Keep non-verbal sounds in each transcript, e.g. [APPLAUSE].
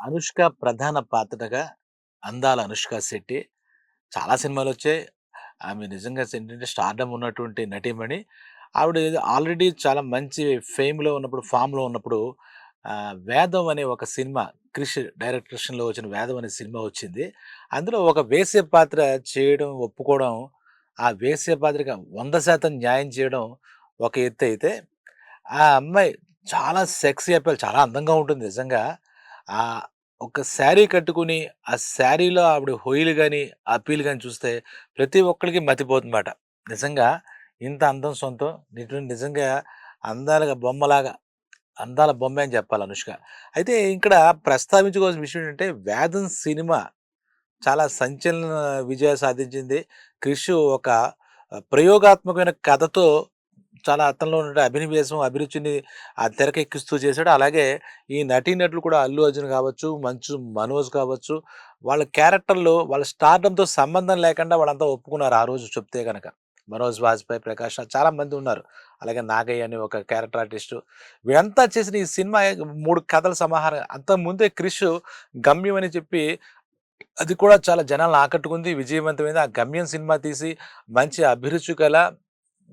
అనుష్క ప్రధాన పాత్రగా అందాల అనుష్క శెట్టి చాలా సినిమాలు వచ్చాయి ఆమె నిజంగా ఏంటంటే స్టార్డమ్ ఉన్నటువంటి నటీమణి. ఆవిడ ఆల్రెడీ చాలా మంచి ఫేమ్‌లో ఉన్నప్పుడు, ఫామ్‌లో ఉన్నప్పుడు 'వేదం' అనే ఒక సినిమా క్రిష్ డైరెక్టర్షన్లో వచ్చిన 'వేదం' అనే సినిమా వచ్చింది. అందులో ఒక వేసే పాత్ర చేయడం, ఒప్పుకోవడం, ఆ వేసే పాత్రకి 100% న్యాయం చేయడం ఒక ఎత్తయితే, ఆ అమ్మాయి చాలా సెక్సీ అప్పీల్ చాలా అందంగా ఉంటుంది నిజంగా. ఆ ఒక శారీ కట్టుకొని, ఆ శారీలో ఆవిడ హోయిలు కానీ ఆ అప్పీల్ కానీ చూస్తే ప్రతి ఒక్కరికి మతిపోతుందన్నమాట. నిజంగా ఇంత అందం సొంతం. నిజం నిజంగా అందాలుగా బొమ్మలాగా అందాల బొమ్మ అని చెప్పాలి అనుష్క. అయితే ఇక్కడ ప్రస్తావించుకోవాల్సిన విషయం ఏంటంటే 'వేదం' సినిమా చాలా సంచలన విజయం సాధించింది. క్రిష్ ఒక ప్రయోగాత్మకమైన కథతో చాలా అతనిలో ఉన్న అభినవేశం, అభిరుచిని ఆ తెరకెక్కిస్తూ చేశాడు. అలాగే ఈ నటీనటులు కూడా అల్లు అర్జున్ కావచ్చు, మంచు మనోజ్ కావచ్చు, వాళ్ళ క్యారెక్టర్‌లు వాళ్ళ స్టార్డంతో సంబంధం లేకుండా వాళ్ళంతా ఒప్పుకున్నారు ఆ రోజు చెప్తే కనుక మనోజ్ వాజ్పేయి, ప్రకాష్ చాలా మంది ఉన్నారు. అలాగే నాగయ్య అని ఒక క్యారెక్టర్ ఆర్టిస్టు. వీళ్ళంతా చేసిన ఈ సినిమా మూడు కథల సమాహారం. అంతకుముందే క్రిష్ 'గమ్యం' అని చెప్పి అది కూడా చాలా జనాలను ఆకట్టుకుంది. విజయవంతమైంది. ఆ 'గమ్యం' సినిమా తీసి మంచి అభిరుచి గల,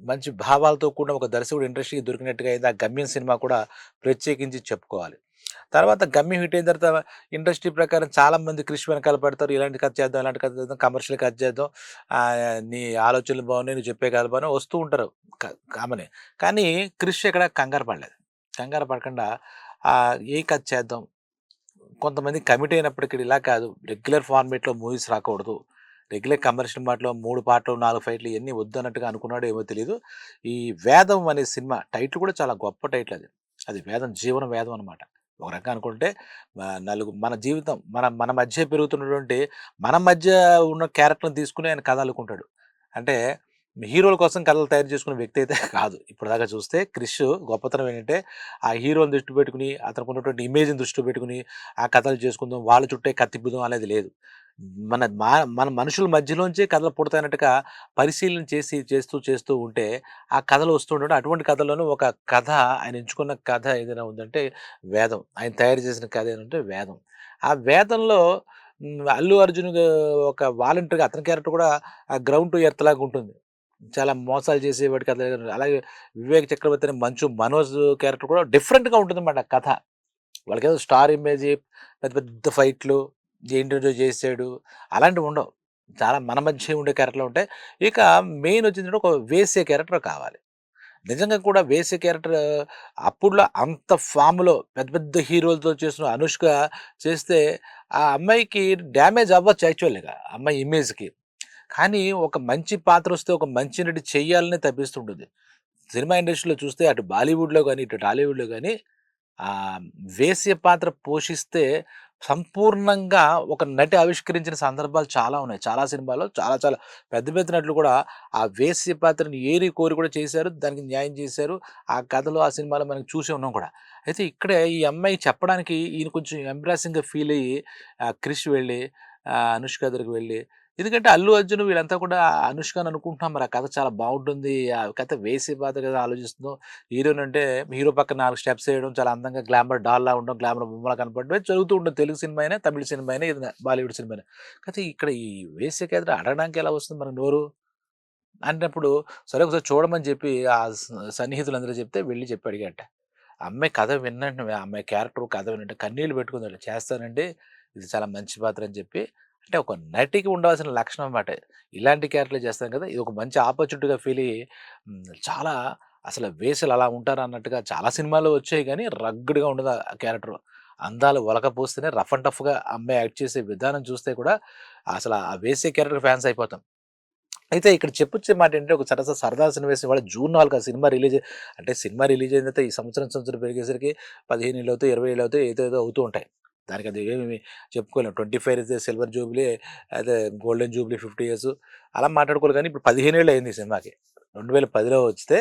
మంచి భావాలతో కూడిన ఒక దర్శకుడు ఇండస్ట్రీకి దొరికినట్టుగా అయింది. ఆ 'గమ్యం' సినిమా కూడా ప్రత్యేకించి చెప్పుకోవాలి. తర్వాత 'గమ్యం' హిట్ అయిన తర్వాత ఇండస్ట్రీ ప్రకారం చాలామంది క్రిష్ వెనకాల పడతారు. ఇలాంటి కథ చేద్దాం, ఇలాంటి కథ చేద్దాం, కమర్షియల్ కథ చేద్దాం. నీ ఆలోచనలు బాగున్నాయి, నువ్వు చెప్పే కథ బాగున్నాయి వస్తూ ఉంటారు. కామనే. కానీ క్రిష్ ఎక్కడ కంగారు పడలేదు. కంగారు పడకుండా ఏ కథ చేద్దాం కొంతమంది కమిట్ అయినప్పటికీ ఇలా కాదు. రెగ్యులర్ ఫార్మేట్లో మూవీస్ రాకూడదు. రెగ్యులర్ కమర్షియల్ మాటలో మూడు పాటలు, నాలుగు ఫైట్‌లు ఎన్ని వద్దన్నట్టుగా అనుకున్నాడో ఏమో తెలియదు ఈ 'వేదం' అనే సినిమా టైటిల్ కూడా చాలా గొప్ప టైటిల్ అది. అది వేదం జీవన వేదం అనమాట. ఒక రకంగా అనుకుంటే నలుగు మన జీవితం మన మన మధ్య పెరుగుతున్నటువంటి మన మధ్య ఉన్న క్యారెక్టర్‌ని తీసుకుని ఆయన కథ అనుకుంటాడు అంటే హీరోల కోసం కథలు తయారు చేసుకునే వ్యక్తి అయితే [LAUGHS] కాదు. ఇప్పటిదాకా చూస్తే క్రిష్ గొప్పతనం ఏంటంటే ఆ హీరోని దృష్టి పెట్టుకుని అతనికి ఉన్నటువంటి ఇమేజ్‌ని దృష్టి పెట్టుకుని ఆ కథలు చేసుకుందాం, వాళ్ళ చుట్టే కత్తిప్పుదాం అనేది లేదు. మన మా మన మనుషుల మధ్యలోంచే కథలు పుడతాయన్నట్టుగా పరిశీలన చేసి, చేస్తూ, చేస్తూ ఉంటే ఆ కథలు వస్తూ ఉంటాయి. అటువంటి కథలోనూ ఒక కథ ఆయన ఎంచుకున్న కథ ఏదైనా ఉందంటే 'వేదం.' ఆయన తయారు చేసిన కథ ఏంటంటే 'వేదం.' ఆ 'వేదంలో' అల్లు అర్జున్ ఒక వాలంటీర్‌గా అతని క్యారెక్టర్ కూడా ఆ గ్రౌండ్ టు ఎర్త్ లాగా ఉంటుంది. చాలా మోసాలు చేసేవాడి కథ అలాగే 'వివేక్ చక్రవర్తి' అనే మంచు మనోజ్ క్యారెక్టర్ కూడా డిఫరెంట్‌గా ఉంటుంది అన్నమాట కథ. వాళ్ళకేదో స్టార్ ఇమేజ్ పెద్ద పెద్ద ఫైట్‌లు ఏంటో చేసాడు అలాంటివి ఉండవు. చాలా మన మధ్య ఉండే క్యారెక్టర్‌లు ఉంటాయి. ఇక మెయిన్ వచ్చింది ఒక వేసే క్యారెక్టర్ కావాలి. నిజంగా కూడా వేసే క్యారెక్టర్ అప్పుడులో అంత ఫామ్‌లో పెద్ద పెద్ద హీరోలతో చేసిన అనుష్క చేస్తే ఆ అమ్మాయికి డ్యామేజ్ అవ్వచ్చు యాక్చువల్‌గా అమ్మాయి ఇమేజ్‌కి. కానీ ఒక మంచి పాత్ర వస్తే ఒక మంచి నటి చేయాలని తప్పిస్తుంటుంది సినిమా ఇండస్ట్రీలో చూస్తే అటు బాలీవుడ్‌లో కానీ ఇటు టాలీవుడ్‌లో కానీ వేశ్య పాత్ర పోషిస్తే సంపూర్ణంగా ఒక నటి ఆవిష్కరించిన సందర్భాలు చాలా ఉన్నాయి. చాలా సినిమాల్లో చాలా చాలా పెద్ద పెద్ద నటులు కూడా ఆ వేశ్య పాత్రని ఏరి కోరి కూడా చేశారు. దానికి న్యాయం చేశారు. ఆ కథలో, ఆ సినిమాలో మనం చూసే ఉన్నాం కూడా. అయితే ఇక్కడే ఈ అమ్మాయి చెప్పడానికి ఈయన కొంచెం ఎంబ్రాసింగ్‌గా ఫీల్ అయ్యి క్రిష్ వెళ్ళి అనుష్క దగ్గరికి వెళ్ళి ఎందుకంటే అల్లు అర్జున్ వీళ్ళంతా కూడా అనుష్కని అనుకుంటున్నాం మరి ఆ కథ చాలా బాగుంటుంది ఆ కథ వేసి బాధ కదా ఆలోచిస్తున్నాం. హీరోయిన్ అంటే హీరో పక్కన నాలుగు స్టెప్స్ వేయడం చాలా అందంగా గ్లామర్ డాల్‌లా ఉండడం, గ్లామర్ బొమ్మలా కనపడడం జరుగుతూ ఉండడం తెలుగు సినిమా అయినా, తమిళ సినిమా అయినా, ఏదైనా బాలీవుడ్ సినిమా అయినా. కాకపోతే ఇక్కడ ఈ వేసే కథ అడగడానికి ఎలా వస్తుంది మన నోరు? అన్నప్పుడు సరే ఒకసారి చూడమని చెప్పి ఆ స సన్నిహితులందరూ చెప్తే వెళ్ళి చెప్పి అడిగాడట. అమ్మాయి కథ విన్నంటనే అమ్మాయి క్యారెక్టర్ కథ వినంటే కన్నీళ్ళు పెట్టుకుందట. చేస్తానండి. ఇది చాలా మంచి పాత్ర అని చెప్పి. అంటే ఒక నటికి ఉండవలసిన లక్షణం అన్నమాట. ఇలాంటి క్యారెక్టర్‌లు చేస్తాం కదా! ఇది ఒక మంచి ఆపర్చునిటీగా ఫీల్ అయ్యి చాలా అసలు వేశ్యలు అలా ఉంటారు అన్నట్టుగా చాలా సినిమాలు వచ్చాయి కానీ రగ్గుడుగా ఉండదు ఆ క్యారెక్టర్. అందాలు ఒలకపోస్తేనే రఫ్ అండ్ టఫ్‌గా అమ్మాయి యాక్ట్ చేసే విధానం చూస్తే కూడా అసలు ఆ వేసే క్యారెక్టర్ ఫ్యాన్స్ అయిపోతాం. అయితే ఇక్కడ చెప్పొచ్చే మాట ఏంటంటే ఒక సరసా సరదా సన్నివేశం వాళ్ళ జూన్ నాలుగు ఆ సినిమా రిలీజ్ అంటే సినిమా రిలీజ్ అయిన తర్వాత ఈ సంవత్సరం సంవత్సరం పెరిగేసరికి 15 ఏళ్ళు అవుతాయి, 20 ఏళ్ళు అవుతాయి ఏదో అవుతూ ఉంటాయి. దానికి అది ఏమి చెప్పుకోలేం. 25 అయితే సిల్వర్ జూబ్లీ అదే గోల్డెన్ జూబ్లీ 50 ఇయర్స్ అలా మాట్లాడుకోవాలి కానీ ఇప్పుడు 15 ఏళ్ళు అయింది ఈ సినిమాకి. 2010లో వస్తే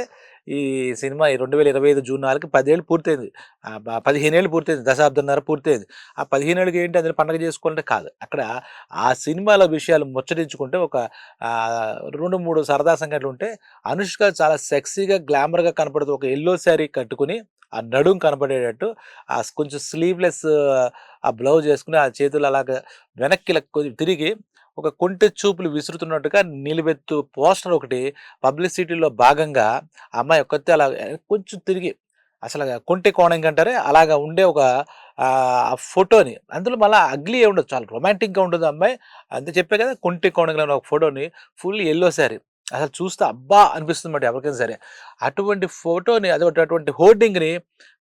ఈ సినిమా ఈ 2025 జూన్ 4కి 10 ఏళ్ళు పూర్తయింది. ఆహ్, బ 15 ఏళ్ళు పూర్తయింది. దశాబ్దంన్నర పూర్తయింది. ఆ 15 ఏళ్ళకి ఏంటి అందులో పండగ చేసుకోవాలంటే కాదు. అక్కడ ఆ సినిమాల విషయాలు ముచ్చటించుకుంటే ఒక రెండు మూడు సరదా సంఘటనలు ఉంటే అనుష్క చాలా సెక్సీగా, గ్లామర్‌గా కనపడుతూ ఒక ఎల్లో శారీ కట్టుకొని ఆ నడుం కనపడేటట్టు ఆ కొంచెం స్లీవ్‌లెస్ ఆ బ్లౌజ్ వేసుకుని ఆ చేతులు అలాగా వెనక్కి కొద్దిగా తిరిగి, ఒక కొంటె చూపులు విసురుతున్నట్టుగా నిలబెత్తు పోస్టర్ ఒకటి పబ్లిసిటీలో భాగంగా అమ్మాయి ఒక్కతే అలా కొంచెం తిరిగి అసలు కొంటె కోణంగి అంటారే అలాగా ఉండే ఒక ఆ ఫోటోని అందులో మళ్ళీ అగ్లీ ఉండదు. చాలా రొమాంటిక్‌గా ఉంటుంది అమ్మాయి. అంతే చెప్పే కదా! కొంటె కోణంగా ఒక ఫోటోని ఫుల్ ఎల్లో శారీ. అసలు చూస్తే అబ్బా! అనిపిస్తుంది మాట ఎవరికైనా సరే. అటువంటి ఫోటోని అదొకటి అటువంటి హోర్డింగ్‌ని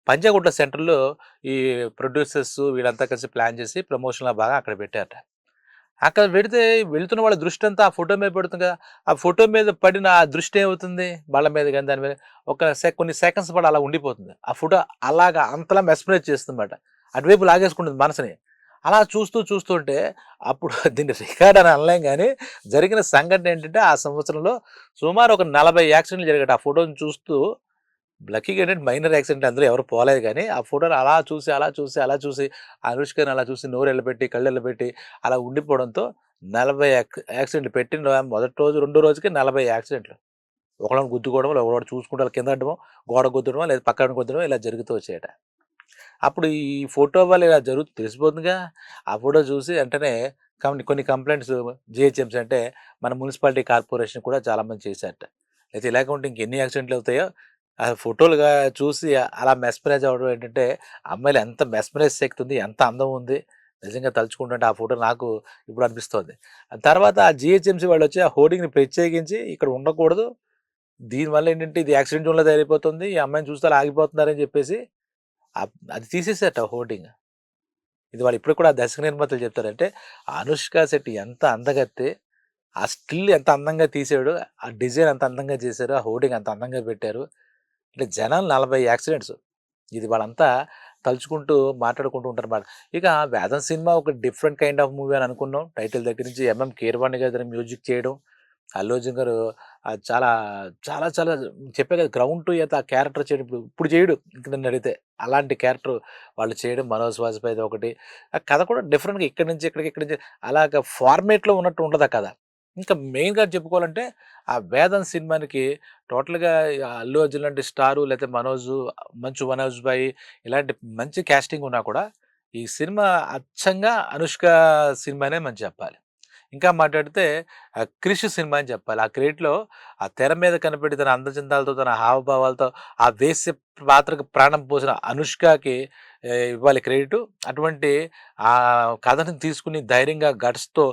పంచగుట్ల సెంటర్‌లో ఈ ప్రొడ్యూసర్స్ వీళ్ళంతా కలిసి ప్లాన్ చేసి ప్రమోషన్‌లో బాగా అక్కడ పెట్టారట. అక్కడ పెడితే వెళ్తున్న వాళ్ళ దృష్టి అంతా ఆ ఫోటో మీద పడుతుంది కదా! ఆ ఫోటో మీద పడిన ఆ దృష్టి ఏమవుతుంది? వాళ్ళ మీద కానీ దాని మీద ఒక సె కొన్ని సెకండ్స్ పాటు అలా ఉండిపోతుంది. ఆ ఫోటో అలాగా అంతలా మెస్మరైజ్ చేస్తుందన్నమాట. అటువైపు లాగేసుకుంటుంది మనసుని. అలా చూస్తూ చూస్తుంటే అప్పుడు [LAUGHS] దీన్ని రికార్డ్ అని అనలేం కానీ జరిగిన సంఘటన ఏంటంటే ఆ సంవత్సరంలో సుమారు ఒక 40 యాక్సిడెంట్లు జరిగాయి ఆ ఫోటోని చూస్తూ లక్కీగా ఏంటంటే మైనర్ యాక్సిడెంట్ అందరూ ఎవరు పోలేదు కానీ ఆ ఫోటోని అలా చూసి, అలా చూసి, అలా చూసి అనుష్కని అలా చూసి నోరెళ్ళబెట్టి, కళ్ళెళ్ళబెట్టి అలా ఉండిపోవడంతో 40 యాక్ యాక్సిడెంట్లు పెట్టిన మొదటి రోజు, రెండో రోజుకి నలభై యాక్సిడెంట్లు. ఒకళ్ళని గుద్దుకోవడం, ఒకడు చూసుకుంటారు కింద అడ్డమో గోడ గుద్దడమో, లేదా పక్కన గుద్దడమో ఇలా జరుగుతూ వచ్చాయట. అప్పుడు ఈ ఫోటో వల్ల ఇలా జరుగుతుంది తెలిసిపోతుందిగా. ఆ ఫోటో చూసి వెంటనే కొన్ని కొన్ని కంప్లైంట్స్ జిహెచ్ఎంసీ అంటే మన మున్సిపాలిటీ కార్పొరేషన్ కూడా చాలామంది చేశారట. అయితే ఇలాగే ఉంటే ఇంకెన్ని యాక్సిడెంట్లు అవుతాయో ఆ ఫోటోలుగా చూసి అలా మెస్మరైజ్ అవ్వడం ఏంటంటే అమ్మాయిలు ఎంత మెస్మరైజ్ శక్తి ఉంది, ఎంత అందం ఉంది. నిజంగా తలుచుకుంటుంటే ఆ ఫోటో నాకు ఇప్పుడు అనిపిస్తోంది. తర్వాత ఆ వాళ్ళు వచ్చి ఆ హోర్డింగ్‌ని ప్రత్యేకించి ఇక్కడ ఉండకూడదు. దీనివల్ల ఏంటంటే ఇది యాక్సిడెంట్ జోన్‌లో తయారైపోతుంది. ఈ అమ్మాయిని చూస్తే ఆగిపోతున్నారని చెప్పేసి అది తీసేసారట హోర్డింగ్. ఇది వాళ్ళు ఇప్పుడు కూడా దర్శక నిర్మాతలు చెప్తారంటే అనుష్క శెట్టి ఎంత అందగత్తే ఆ స్టిల్ ఎంత అందంగా తీసాడు, ఆ డిజైన్ ఎంత అందంగా చేశారు, ఆ హోర్డింగ్ అంత అందంగా పెట్టారు. అంటే జనాలు 40 యాక్సిడెంట్స్. ఇది వాళ్ళంతా తలుచుకుంటూ మాట్లాడుకుంటూ ఉంటారన్నమాట. ఇక 'వేదం' సినిమా ఒక డిఫరెంట్ కైండ్ ఆఫ్ మూవీ అని అనుకున్నాం. టైటిల్ దగ్గర నుంచి ఎంఎం కీర్వాణి గారి మ్యూజిక్ చేయడం, అల్లు అర్జున్ గారు చాలా చాలా చాలా చెప్పే కదా! గ్రౌండ్ టు ఎర్త్ ఆ క్యారెక్టర్ చేయడం ఇప్పుడు ఇప్పుడు చేయడు ఇంక నన్నడిగితే. అలాంటి క్యారెక్టర్ వాళ్ళు చేయడం 'మనోజ్ వాజ్పేయి ఒకటి. ఆ కథ కూడా డిఫరెంట్‌గా ఇక్కడి నుంచి ఇక్కడికి, ఇక్కడి నుంచి అలాగా ఫార్మేట్లో ఉన్నట్టు ఉండదు ఆ కథ. ఇంకా మెయిన్‌గా చెప్పుకోవాలంటే ఆ 'వేదం' సినిమానికి టోటల్‌గా అల్లు అర్జున్ లాంటి స్టారు లేకపోతే మనోజు, మంచు మనోజ్ బాయ్ ఇలాంటి మంచి క్యాస్టింగ్ ఉన్నా కూడా ఈ సినిమా అచ్చంగా అనుష్క సినిమానే మనం చెప్పాలి. ఇంకా మాట్లాడితే 'క్రిష్' సినిమా అని చెప్పాలి. ఆ క్రెడిట్‌లో ఆ తెర మీద కనిపెట్టి తన అందచందాలతో, తన హావభావాలతో ఆ వేస్య పాత్రకు ప్రాణం పోసిన అనుష్కకి ఇవ్వాలి క్రెడిట్ అటువంటి ఆ కథను తీసుకుని ధైర్యంగా గట్స్‌తో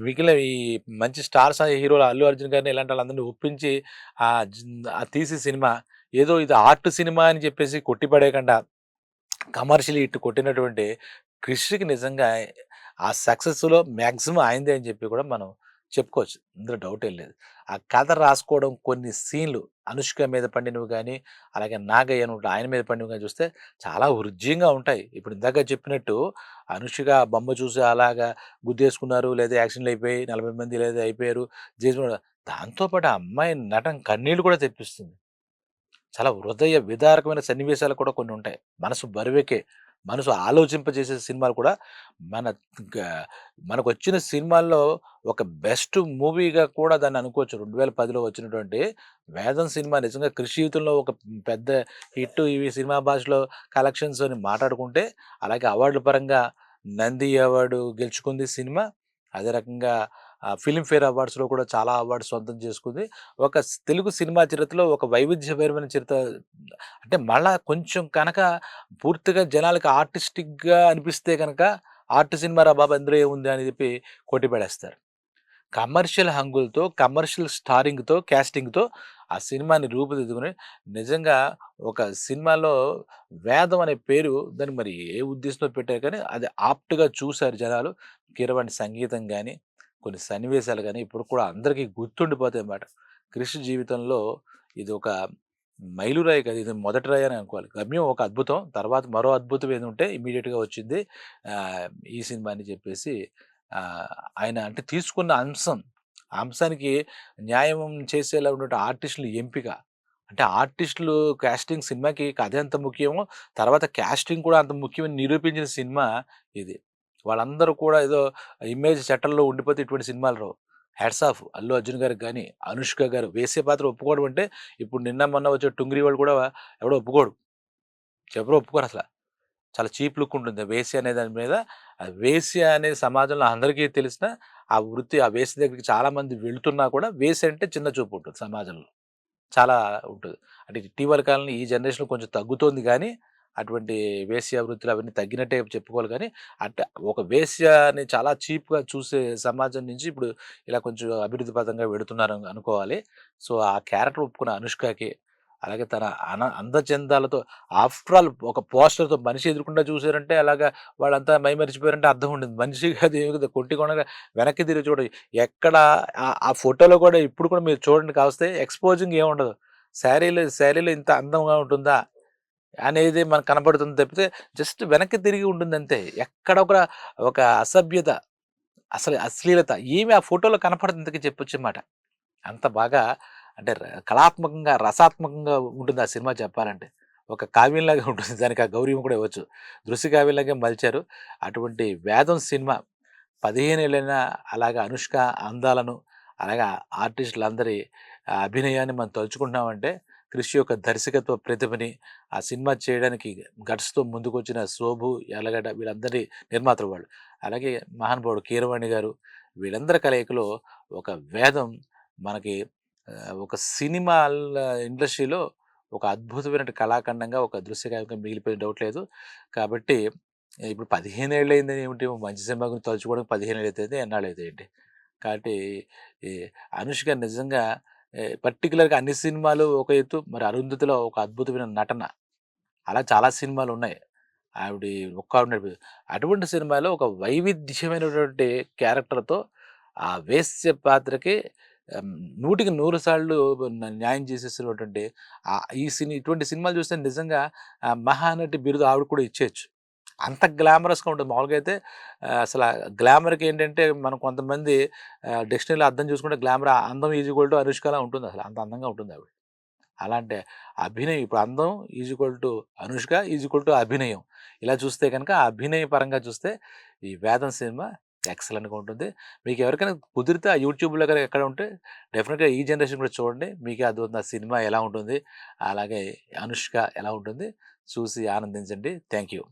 మిగిలిన ఈ మంచి స్టార్స్ హీరోలు అల్లు అర్జున్ గారిని ఇలాంటి వాళ్ళందరినీ ఒప్పించి ఆ తీసే సినిమా ఏదో ఇది ఆర్ట్ సినిమా అని చెప్పేసి కొట్టిపడేయకుండా కమర్షియల్ ఇట్టు కొట్టినటువంటి 'క్రిష్‌కి' నిజంగా ఆ సక్సెస్‌లో మ్యాక్సిమం ఆయనదే అని చెప్పి కూడా మనం చెప్పుకోవచ్చు. ఇందులో డౌట్ ఏం లేదు. ఆ కథ రాసుకోవడం కొన్ని సీన్‌లు అనుష్క మీద పండినవి కానీ అలాగే నాగయ్య ఆయన మీద పండినవి కానీ చూస్తే చాలా హృద్యంగా ఉంటాయి. ఇప్పుడు ఇందాక చెప్పినట్టు అనుష్క బొమ్మ చూసి అలాగా గుద్దేసుకున్నారు, లేదా యాక్సిడెంట్లు అయిపోయి నలభై మంది లేదా అయిపోయారు. జేసుకున్నారు. దాంతోపాటు ఆ అమ్మాయి నటన కన్నీళ్ళు కూడా తెప్పిస్తుంది. చాలా హృదయ విదారకమైన సన్నివేశాలు కూడా కొన్ని ఉంటాయి. మనసు బరువెక్కే, మనసు ఆలోచింపజేసే సినిమాలు కూడా మన మనకు వచ్చిన సినిమాల్లో ఒక బెస్ట్ మూవీగా కూడా దాన్ని అనుకోవచ్చు. 2010లో వచ్చినటువంటి 'వేదం' సినిమా నిజంగా కృషి జీవితంలో ఒక పెద్ద హిట్ ఇవి సినిమా భాషలో కలెక్షన్స్ అని మాట్లాడుకుంటే, అలాగే అవార్డుల పరంగా నంది అవార్డు గెలుచుకుంది సినిమా. అదే రకంగా ఫిలింఫేర్ అవార్డ్స్‌లో కూడా చాలా అవార్డ్స్ సొంతం చేసుకుంది. ఒక తెలుగు సినిమా చరిత్రలో ఒక వైవిధ్యభరితమైన చరిత్ర అంటే మళ్ళా కొంచెం కనుక పూర్తిగా జనాలకి ఆర్టిస్టిక్‌గా అనిపిస్తే కనుక ఆర్ట్ సినిమా బాబు! ఎందులో ఏముంది అని చెప్పి కొట్టిపడేస్తారు. కమర్షియల్ హంగులతో, కమర్షియల్ స్టారింగ్‌తో, క్యాస్టింగ్తో ఆ సినిమాని రూపుదిద్దుకొని నిజంగా ఒక సినిమాలో 'వేదం' అనే పేరు దాన్ని మరి ఏ ఉద్దేశంతో పెట్టారు కానీ అది ఆప్ట్‌గా చూశారు జనాలు. కీరవాణి సంగీతం కానీ కొన్ని సన్నివేశాలు కానీ ఇప్పుడు కూడా అందరికీ గుర్తుండిపోతాయన్నమాట. కృష్ణ జీవితంలో ఇది ఒక మైలురాయి కదా ఇది మొదటి రాయి అని అనుకోవాలి. 'గమ్యం' ఒక అద్భుతం. తర్వాత మరో అద్భుతం ఏది ఉంటే ఇమ్మీడియేట్‌గా వచ్చింది ఈ సినిమా అని చెప్పేసి ఆయన అంటే తీసుకున్న అంశం, అంశానికి న్యాయం చేసేలా ఉన్న ఆర్టిస్టుల ఎంపిక. అంటే ఆర్టిస్టులు కాస్టింగ్ సినిమాకి కథ ఎంత ముఖ్యమో, తర్వాత కాస్టింగ్ కూడా అంత ముఖ్యమని నిరూపించిన సినిమా ఇది. వాళ్ళందరూ కూడా ఏదో ఇమేజ్ చట్టంలో ఉండిపోతే ఇటువంటి సినిమాలు రావు. హ్యాట్స్ ఆఫ్ అల్లు అర్జున్ గారికి కానీ అనుష్క గారు వేసే పాత్ర ఒప్పుకోవడం అంటే ఇప్పుడు నిన్న మొన్న వచ్చే 'టుంగ్రి' వాళ్ళు కూడా ఎవడో ఒప్పుకోడు. ఎవరో ఒప్పుకోరు అసలు చాలా చీప్ లుక్ ఉంటుంది. వేసి అనే దాని మీద వేసి వేశ్య అనేది సమాజంలో అందరికీ తెలిసిన ఆ వృత్తి, ఆ వేసి దగ్గరికి చాలామంది వెళ్తున్నా కూడా వేసి అంటే చిన్న చూపు ఉంటుంది సమాజంలో. చాలా ఉంటుంది అంటే ఇటీవల కాలంలో ఈ జనరేషన్‌లో కొంచెం తగ్గుతోంది కానీ అటువంటి వేశ్య వృత్తులు అవన్నీ తగ్గినట్టే చెప్పుకోవాలి కానీ, అంటే ఒక వేశ్యని చాలా చీప్‌గా చూసే సమాజం నుంచి ఇప్పుడు ఇలా కొంచెం అభివృద్ధి పథంగా వెడుతున్నారు అనుకోవాలి. సో, ఆ క్యారెక్టర్ ఒప్పుకున్న అనుష్కకి, అలాగే తన అన అందచందాలతో ఆఫ్టర్ ఆల్ ఒక పోస్టర్‌తో మనిషి ఎదురుకుండా చూసారంటే అలాగా వాళ్ళంతా మైమరిచిపోయారంటే అర్థం ఉండదు. మనిషి అది కొట్టి కొనగా వెనక్కి తిరిగి చూడండి ఎక్కడ ఆ ఫోటోలో కూడా ఇప్పుడు కూడా మీరు చూడండి కావస్తే ఎక్స్‌పోజింగ్ ఏముండదు. శారీలో శారీలో ఇంత అందంగా ఉంటుందా? అనేది మనకు కనపడుతుంది తప్పితే జస్ట్ వెనక్కి తిరిగి ఉంటుందంతే. ఎక్కడ ఒక ఒక అసభ్యత, అసలు అశ్లీలత ఏమి ఆ ఫోటోలో కనపడుతుంది చెప్పవచ్చు అన్నమాట మాట. అంత బాగా అంటే ర కళాత్మకంగా, రసాత్మకంగా ఉంటుంది ఆ సినిమా చెప్పాలంటే. ఒక కావ్యంలాగా ఉంటుంది. దానికి ఆ గౌరవం కూడా ఇవ్వచ్చు. దృశ్య కావ్యంలాగే మలిచారు. అటువంటి 'వేదం' సినిమా 15 ఏళ్ళైనా అలాగా అనుష్క అందాలను, అలాగే ఆర్టిస్టులందరి అభినయాన్ని మనం తలుచుకుంటున్నామంటే, క్రిష్ యొక్క దర్శకత్వ ప్రతిభని, ఆ సినిమా చేయడానికి గట్స్‌తో ముందుకొచ్చిన శోభు, ఎలగడ వీళ్ళందరి నిర్మాతలు వాళ్ళు. అలాగే మహానుభావుడు కీరవాణి గారు వీళ్ళందరి కలయికలో ఒక 'వేదం' మనకి ఒక సినిమాల ఇండస్ట్రీలో ఒక అద్భుతమైన కళాఖండంగా, ఒక దృశ్యకాయంగా మిగిలిపోయిన డౌట్ లేదు. కాబట్టి ఇప్పుడు పదిహేనేళ్ళు అయిందని ఏమిటి మంచి సినిమా గురించి తలుచుకోవడానికి పదిహేను ఏళ్ళు అయితే ఎన్నాళ్ళు అయితే ఏంటి. కాబట్టి ఈ అనుష్క నిజంగా పర్టికులర్గా అన్ని సినిమాలు ఒక ఎత్తు, మరి 'అరుంధతి'లో ఒక అద్భుతమైన నటన. అలా చాలా సినిమాలు ఉన్నాయి ఆవిడ ఒక్క అటువంటి సినిమాలో ఒక వైవిధ్యమైనటువంటి క్యారెక్టర్‌తో ఆ వేశ్య పాత్రకి నూటికి నూరు సార్లు న్యాయం చేసేసినటువంటి ఈ సిని ఇటువంటి సినిమాలు చూస్తే నిజంగా మహానటి బిరుదు ఆవిడ కూడా ఇచ్చేయచ్చు అంత గ్లామరస్‌గా ఉంటుంది. మామూలుగా అయితే అసలు గ్లామర్‌కి ఏంటంటే మనం కొంతమంది డిక్షనరీలో అర్థం చూసుకుంటే గ్లామర్ అందం ఈజీక్వల్ టు అనుష్కలా అసలు అంత అందంగా ఉంటుంది ఆవిడ. అలాంటి అభినయం ఇప్పుడు అందం is equal to Anushka is equal to అభినయం. ఇలా చూస్తే కనుక అభినయ పరంగా చూస్తే ఈ 'వేదం' సినిమా ఎక్సలెంట్‌గా ఉంటుంది. మీకు ఎవరికైనా కుదిరితే ఆ యూట్యూబ్‌లో కనుక ఎక్కడ ఉంటే డెఫినెట్గా ఈ జనరేషన్ కూడా చూడండి. మీకే అది ఆ సినిమా ఎలా ఉంటుంది. అలాగే అనుష్క ఎలా ఉంటుంది. చూసి ఆనందించండి. Thank you.